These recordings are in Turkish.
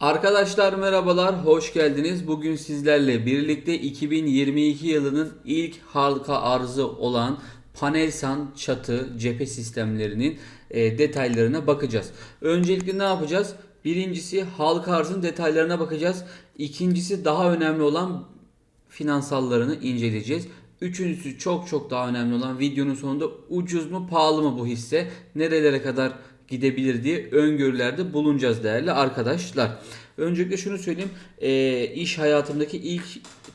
Arkadaşlar merhabalar, hoş geldiniz. Bugün sizlerle birlikte 2022 yılının ilk halka arzı olan Panelsan çatı cephe sistemlerinin e, detaylarına bakacağız. Öncelikle ne yapacağız? Birincisi halka arzın detaylarına bakacağız. İkincisi daha önemli olan finansallarını inceleyeceğiz. Üçüncüsü çok çok daha önemli olan videonun sonunda ucuz mu pahalı mı bu hisse nerelere kadar gidebilir diye öngörülerde bulunacağız değerli arkadaşlar. Öncelikle şunu söyleyeyim e, iş hayatımdaki ilk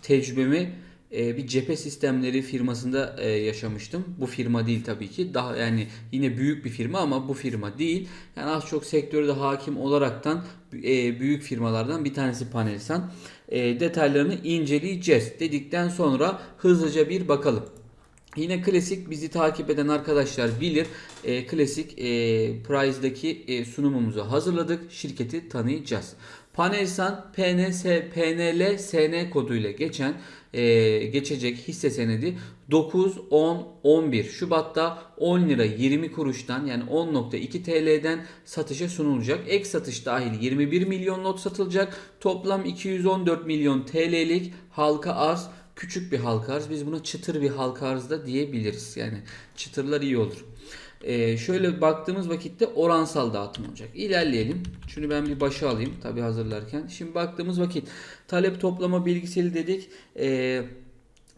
tecrübemi e, bir cephe sistemleri firmasında e, yaşamıştım. Bu firma değil tabii ki. Daha yani yine büyük bir firma ama bu firma değil. Yani az çok sektörde hakim olaraktan e, büyük firmalardan bir tanesi Panelsan. E, detaylarını inceleyeceğiz dedikten sonra hızlıca bir bakalım. Yine klasik bizi takip eden arkadaşlar bilir. E, klasik e, Price'daki e, sunumumuzu hazırladık. Şirketi tanıyacağız. Panelsan PNS, PNL SN koduyla geçen e, geçecek hisse senedi 9, 10, 11 Şubat'ta 10 lira 20 kuruştan yani 10.2 TL'den satışa sunulacak. Ek satış dahil 21 milyon lot satılacak. Toplam 214 milyon TL'lik halka arz küçük bir halka arz. Biz buna çıtır bir halka arz da diyebiliriz. Yani çıtırlar iyi olur. Ee, şöyle baktığımız vakitte oransal dağıtım olacak. İlerleyelim. Şunu ben bir başa alayım tabi hazırlarken. Şimdi baktığımız vakit talep toplama bilgiseli dedik. Ee,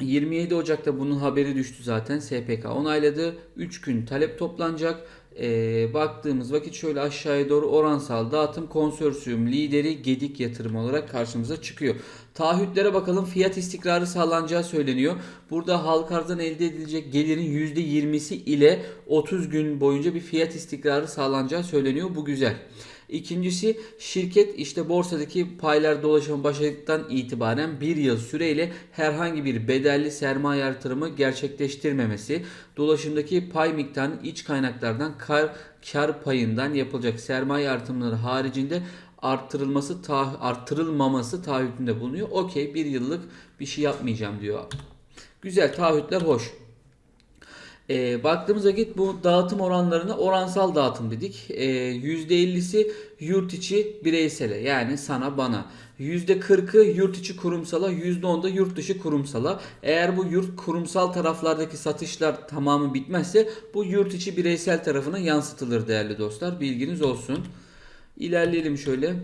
27 Ocak'ta bunun haberi düştü zaten. SPK onayladı. 3 gün talep toplanacak. Ee, baktığımız vakit şöyle aşağıya doğru oransal dağıtım konsorsiyum lideri Gedik yatırım olarak karşımıza çıkıyor. Taahhütlere bakalım fiyat istikrarı sağlanacağı söyleniyor. Burada halk arzdan elde edilecek gelirin %20'si ile 30 gün boyunca bir fiyat istikrarı sağlanacağı söyleniyor. Bu güzel. İkincisi şirket işte borsadaki paylar dolaşımı başladıktan itibaren bir yıl süreyle herhangi bir bedelli sermaye artırımı gerçekleştirmemesi, dolaşımdaki pay miktarının iç kaynaklardan kar, kar payından yapılacak sermaye artırımları haricinde arttırılması ta, arttırılmaması taahhütünde bulunuyor. Okey bir yıllık bir şey yapmayacağım diyor. Güzel taahhütler hoş. E, baktığımız vakit bu dağıtım oranlarına oransal dağıtım dedik. E, %50'si yurt içi bireysele yani sana bana. %40'ı yurt içi kurumsala, %10 da yurt dışı kurumsala. Eğer bu yurt kurumsal taraflardaki satışlar tamamı bitmezse bu yurt içi bireysel tarafına yansıtılır değerli dostlar. Bilginiz olsun. İlerleyelim şöyle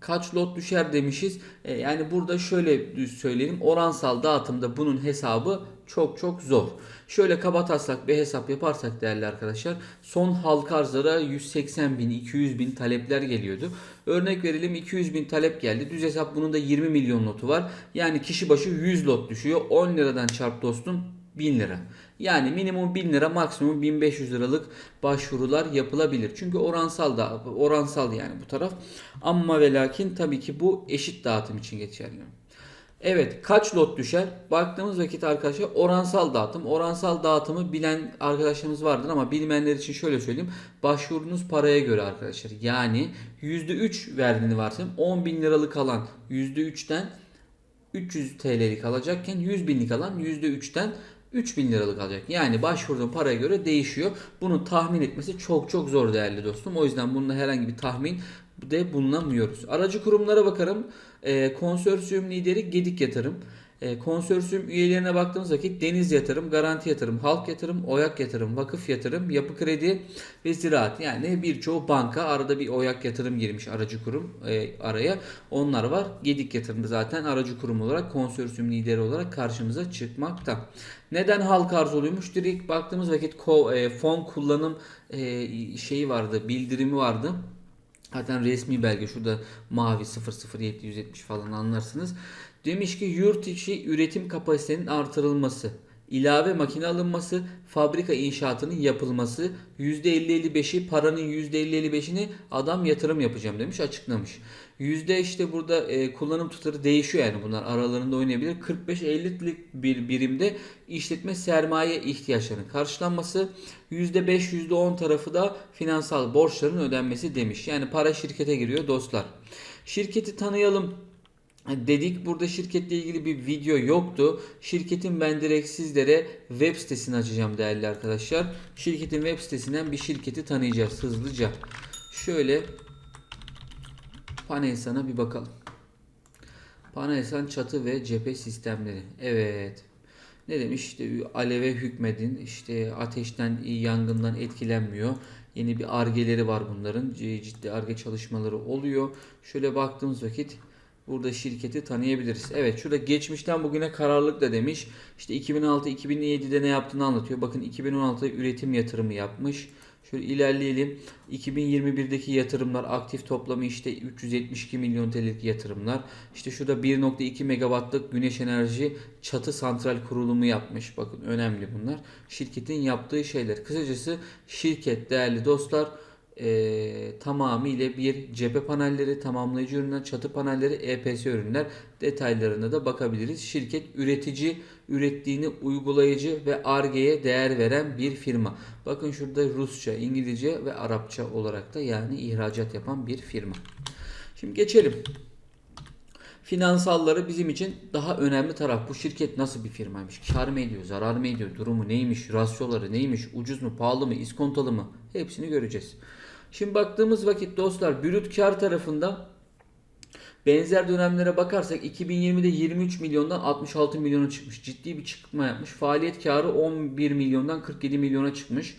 kaç lot düşer demişiz. E, yani burada şöyle söyleyelim. Oransal dağıtımda bunun hesabı çok çok zor. Şöyle kaba taslak bir hesap yaparsak değerli arkadaşlar son halka arzlara 180 bin 200 bin talepler geliyordu. Örnek verelim 200 bin talep geldi. Düz hesap bunun da 20 milyon lotu var. Yani kişi başı 100 lot düşüyor. 10 liradan çarp dostum 1000 lira. Yani minimum 1000 lira maksimum 1500 liralık başvurular yapılabilir. Çünkü oransal da oransal yani bu taraf. Ama ve lakin tabii ki bu eşit dağıtım için geçerli. Evet kaç lot düşer? Baktığımız vakit arkadaşlar oransal dağıtım. Oransal dağıtımı bilen arkadaşlarımız vardır ama bilmeyenler için şöyle söyleyeyim. Başvurunuz paraya göre arkadaşlar. Yani %3 verdiğini varsayalım. 10 bin liralık alan %3'ten 300 TL'lik alacakken 100 binlik alan %3'ten 3000 liralık alacak. Yani başvurduğun paraya göre değişiyor. Bunu tahmin etmesi çok çok zor değerli dostum. O yüzden bununla herhangi bir tahmin de bulunamıyoruz. Aracı kurumlara bakarım. E, konsorsiyum lideri Gedik Yatırım. E, konsorsiyum üyelerine baktığımız vakit Deniz Yatırım, Garanti Yatırım, Halk Yatırım, Oyak Yatırım, Vakıf Yatırım, Yapı Kredi ve Ziraat. Yani birçoğu banka arada bir Oyak Yatırım girmiş aracı kurum e, araya. Onlar var. Gedik Yatırım zaten aracı kurum olarak konsorsiyum lideri olarak karşımıza çıkmakta. Neden halk arz oluyormuş? Direkt baktığımız vakit e, fon kullanım e, şeyi vardı, bildirimi vardı. Zaten resmi belge şurada mavi 00770 falan anlarsınız. Demiş ki yurt içi üretim kapasitenin artırılması, ilave makine alınması, fabrika inşaatının yapılması, %50-55'i paranın %50-55'ini adam yatırım yapacağım demiş açıklamış. Yüzde işte burada e, kullanım tutarı değişiyor yani bunlar aralarında oynayabilir. 45-50'lik bir birimde işletme sermaye ihtiyaçlarının karşılanması, %5 %10 tarafı da finansal borçların ödenmesi demiş. Yani para şirkete giriyor dostlar. Şirketi tanıyalım dedik. Burada şirketle ilgili bir video yoktu. Şirketin ben direkt sizlere web sitesini açacağım değerli arkadaşlar. Şirketin web sitesinden bir şirketi tanıyacağız hızlıca. Şöyle Panelsan'a bir bakalım. Panelsan çatı ve cephe sistemleri. Evet. Ne demiş? İşte aleve hükmedin. İşte ateşten, yangından etkilenmiyor. Yeni bir argeleri var bunların. Ciddi arge çalışmaları oluyor. Şöyle baktığımız vakit burada şirketi tanıyabiliriz. Evet şurada geçmişten bugüne kararlılıkla demiş. İşte 2006-2007'de ne yaptığını anlatıyor. Bakın 2016'da üretim yatırımı yapmış. Şöyle ilerleyelim. 2021'deki yatırımlar aktif toplamı işte 372 milyon TL'lik yatırımlar. İşte şurada 1.2 megawattlık güneş enerji çatı santral kurulumu yapmış. Bakın önemli bunlar. Şirketin yaptığı şeyler. Kısacası şirket değerli dostlar eee tamamıyla bir cephe panelleri, tamamlayıcı ürünler, çatı panelleri, EPS ürünler detaylarına da bakabiliriz. Şirket üretici, ürettiğini uygulayıcı ve ARGE'ye değer veren bir firma. Bakın şurada Rusça, İngilizce ve Arapça olarak da yani ihracat yapan bir firma. Şimdi geçelim. Finansalları bizim için daha önemli taraf. Bu şirket nasıl bir firmaymış? Kar mı ediyor, zarar mı ediyor, durumu neymiş, rasyoları neymiş, ucuz mu, pahalı mı, iskontalı mı? Hepsini göreceğiz. Şimdi baktığımız vakit dostlar brüt kar tarafında benzer dönemlere bakarsak 2020'de 23 milyondan 66 milyona çıkmış. Ciddi bir çıkma yapmış. Faaliyet karı 11 milyondan 47 milyona çıkmış.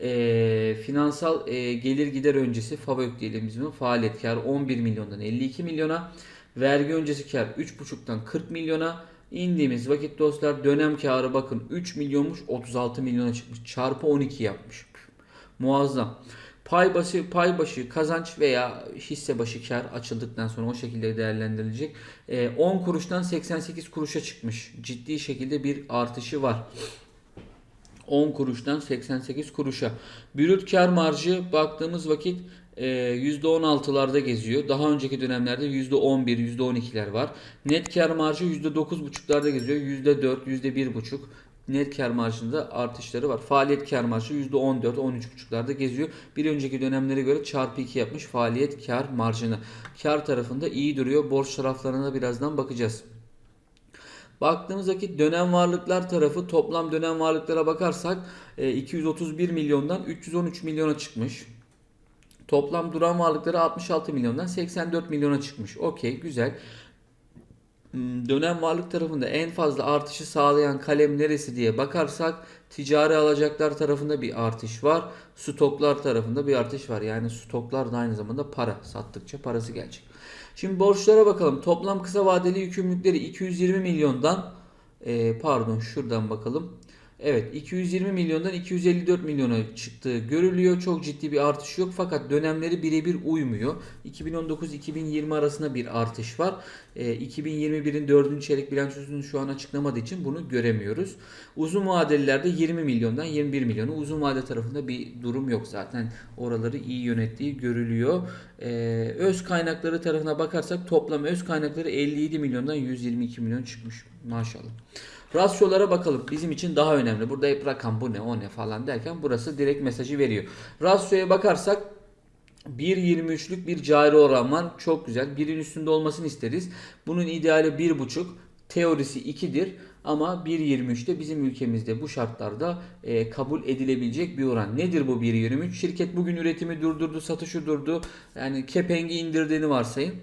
Ee, finansal e, gelir gider öncesi FAVÖK diyelim biz. Faaliyet karı 11 milyondan 52 milyona. Vergi öncesi kar 3,5'tan 40 milyona. indiğimiz vakit dostlar dönem karı bakın 3 milyonmuş 36 milyona çıkmış. Çarpı 12 yapmış. Muazzam. Pay başı, pay başı kazanç veya hisse başı kar açıldıktan sonra o şekilde değerlendirilecek. Ee, 10 kuruştan 88 kuruşa çıkmış. Ciddi şekilde bir artışı var. 10 kuruştan 88 kuruşa. Brüt kar marjı baktığımız vakit e, %16'larda geziyor. Daha önceki dönemlerde %11, %12'ler var. Net kar marjı %9,5'larda geziyor. %4, %1,5 net kar marjında artışları var. Faaliyet kar marjı %14, 13,5'larda geziyor. Bir önceki dönemlere göre çarpı 2 yapmış faaliyet kar marjını. Kar tarafında iyi duruyor. Borç taraflarına birazdan bakacağız. Baktığımız vakit dönem varlıklar tarafı toplam dönem varlıklara bakarsak e, 231 milyondan 313 milyona çıkmış. Toplam duran varlıkları 66 milyondan 84 milyona çıkmış. Okey güzel. Hmm, Dönem varlık tarafında en fazla artışı sağlayan kalem neresi diye bakarsak ticari alacaklar tarafında bir artış var. Stoklar tarafında bir artış var. Yani stoklar da aynı zamanda para. Sattıkça parası gelecek. Şimdi borçlara bakalım. Toplam kısa vadeli yükümlülükleri 220 milyondan e, pardon şuradan bakalım. Evet 220 milyondan 254 milyona çıktığı görülüyor. Çok ciddi bir artış yok fakat dönemleri birebir uymuyor. 2019-2020 arasında bir artış var. E, 2021'in 4. çeyrek bilançosunu şu an açıklamadığı için bunu göremiyoruz. Uzun vadelilerde 20 milyondan 21 milyonu. Uzun vade tarafında bir durum yok zaten. Oraları iyi yönettiği görülüyor. E, öz kaynakları tarafına bakarsak toplam öz kaynakları 57 milyondan 122 milyon çıkmış. Maşallah. Rasyolara bakalım. Bizim için daha önemli. Burada hep rakam bu ne o ne falan derken burası direkt mesajı veriyor. Rasyoya bakarsak 1.23'lük bir cari oran var. Çok güzel. Birin üstünde olmasını isteriz. Bunun ideali 1.5. Teorisi 2'dir. Ama 1.23'te bizim ülkemizde bu şartlarda e, kabul edilebilecek bir oran. Nedir bu 1.23? Şirket bugün üretimi durdurdu, satışı durdu. Yani kepengi indirdiğini varsayın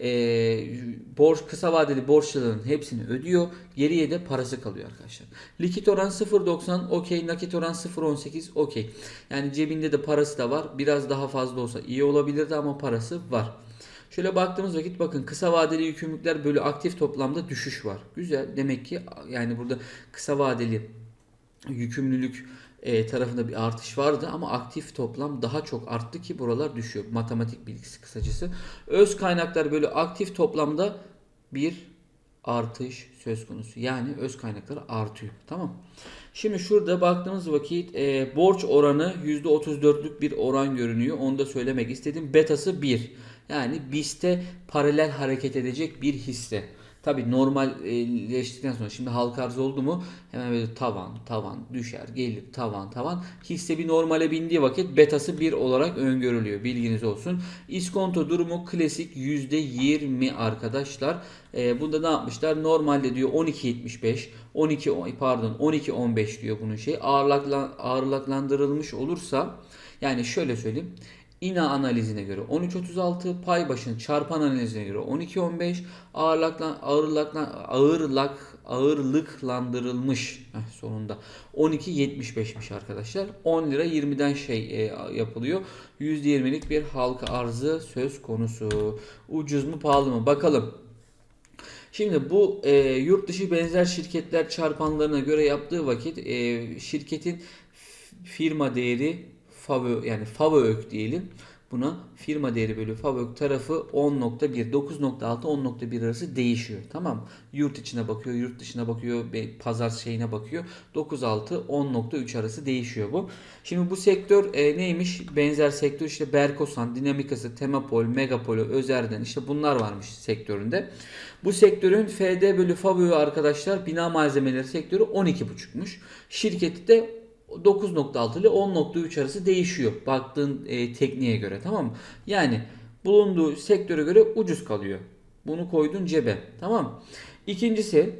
e, borç kısa vadeli borçların hepsini ödüyor. Geriye de parası kalıyor arkadaşlar. Likit oran 0.90 okey. Nakit oran 0.18 okey. Yani cebinde de parası da var. Biraz daha fazla olsa iyi olabilirdi ama parası var. Şöyle baktığımız vakit bakın kısa vadeli yükümlülükler bölü aktif toplamda düşüş var. Güzel. Demek ki yani burada kısa vadeli yükümlülük e, tarafında bir artış vardı ama aktif toplam daha çok arttı ki buralar düşüyor. Matematik bilgisi kısacası. Öz kaynaklar böyle aktif toplamda bir artış söz konusu. Yani öz kaynaklar artıyor. Tamam. Şimdi şurada baktığımız vakit e, borç oranı %34'lük bir oran görünüyor. Onu da söylemek istedim. Betası 1. Yani BIST'e paralel hareket edecek bir hisse. Tabi normalleştikten sonra şimdi halka arz oldu mu hemen böyle tavan tavan düşer gelir tavan tavan hisse bir normale bindiği vakit betası 1 olarak öngörülüyor bilginiz olsun. İskonto durumu klasik %20 arkadaşlar. Ee, bunda ne yapmışlar? Normalde diyor 12.75 12 pardon 12.15 diyor bunun şey ağırlıklan, ağırlıklandırılmış olursa yani şöyle söyleyeyim İNA analizine göre 13.36, pay başına çarpan analizine göre 12.15, ağırlıklan, ağırlıklan, ağırlak, ağırlıklandırılmış heh, sonunda 12.75'miş arkadaşlar. 10 lira 20'den şey e, yapılıyor. %20'lik bir halka arzı söz konusu. Ucuz mu pahalı mı bakalım. Şimdi bu e, yurt dışı benzer şirketler çarpanlarına göre yaptığı vakit e, şirketin firma değeri FAVÖ yani FAVÖK diyelim. Buna firma değeri bölü FAVÖK tarafı 10.1, 9.6, 10.1 arası değişiyor. Tamam? Yurt içine bakıyor, yurt dışına bakıyor, pazar şeyine bakıyor. 9.6, 10.3 arası değişiyor bu. Şimdi bu sektör e, neymiş? Benzer sektör işte Berkosan, Dinamikası, Temapol, Megapol, Özer'den işte bunlar varmış sektöründe. Bu sektörün FD bölü FAVÖ arkadaşlar bina malzemeleri sektörü 12.5'muş. Şirketi de 9.6 ile 10.3 arası değişiyor baktığın e, tekniğe göre tamam mı? Yani bulunduğu sektöre göre ucuz kalıyor. Bunu koydun cebe tamam? İkincisi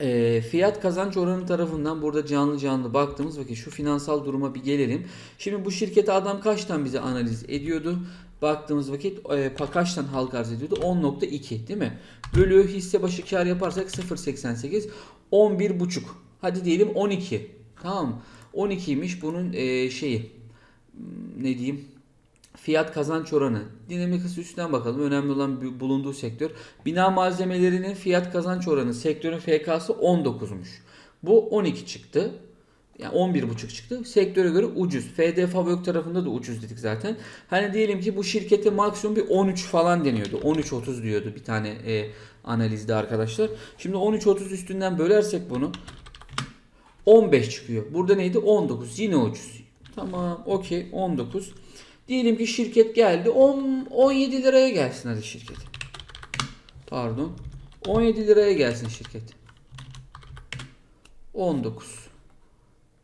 e, fiyat kazanç oranı tarafından burada canlı canlı baktığımız vakit şu finansal duruma bir gelelim. Şimdi bu şirkete adam kaçtan bize analiz ediyordu? Baktığımız vakit e, kaçtan halka arz ediyordu? 10.2 değil mi? Bölü hisse başı kar yaparsak 0.88 11.5 hadi diyelim 12 tamam mı? 12'ymiş bunun e, şeyi Hmm, ne diyeyim fiyat kazanç oranı. Dinamikası üstten bakalım. Önemli olan bu- bulunduğu sektör. Bina malzemelerinin fiyat kazanç oranı sektörün FK'sı 19'muş. Bu 12 çıktı. Yani 11,5 çıktı. Sektöre göre ucuz. FD Favök tarafında da ucuz dedik zaten. Hani diyelim ki bu şirkete maksimum bir 13 falan deniyordu. 13.30 diyordu bir tane e, analizde arkadaşlar. Şimdi 13.30 üstünden bölersek bunu 15 çıkıyor. Burada neydi? 19. Yine ucuz. Tamam. Okey. 19. Diyelim ki şirket geldi. 10, 17 liraya gelsin hadi şirket. Pardon. 17 liraya gelsin şirket. 19.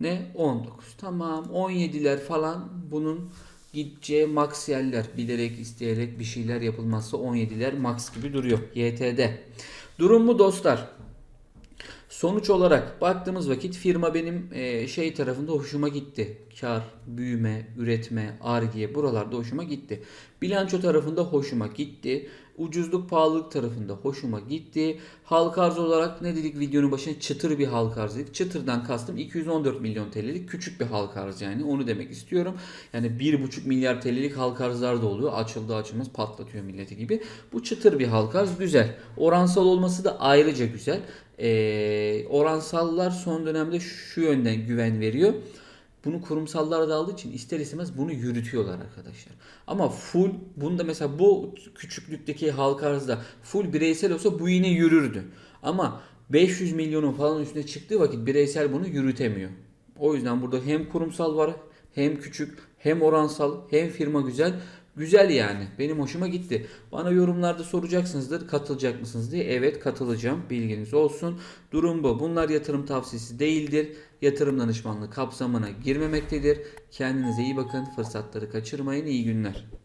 Ne? 19. Tamam. 17'ler falan bunun gideceği max. Bilerek isteyerek bir şeyler yapılmazsa 17'ler max gibi duruyor. YTD. Durum mu dostlar? Sonuç olarak baktığımız vakit firma benim e, şey tarafında hoşuma gitti. Kar, büyüme, üretme, arge buralarda hoşuma gitti. Bilanço tarafında hoşuma gitti. Ucuzluk, pahalılık tarafında hoşuma gitti. Halka arz olarak ne dedik videonun başına çıtır bir halka arz dedik. Çıtırdan kastım 214 milyon TL'lik küçük bir halka arz yani onu demek istiyorum. Yani 1,5 milyar TL'lik halka arzlar da oluyor. Açıldı açılmaz patlatıyor milleti gibi. Bu çıtır bir halka arz güzel. Oransal olması da ayrıca güzel. Ee, oransallar son dönemde şu yönden güven veriyor. Bunu kurumsallar da aldığı için ister istemez bunu yürütüyorlar arkadaşlar. Ama full bunda mesela bu küçüklükteki halka arzda full bireysel olsa bu yine yürürdü. Ama 500 milyonun falan üstüne çıktığı vakit bireysel bunu yürütemiyor. O yüzden burada hem kurumsal var hem küçük hem oransal hem firma güzel. Güzel yani. Benim hoşuma gitti. Bana yorumlarda soracaksınızdır. Katılacak mısınız diye. Evet katılacağım. Bilginiz olsun. Durum bu. Bunlar yatırım tavsiyesi değildir. Yatırım danışmanlığı kapsamına girmemektedir. Kendinize iyi bakın. Fırsatları kaçırmayın. İyi günler.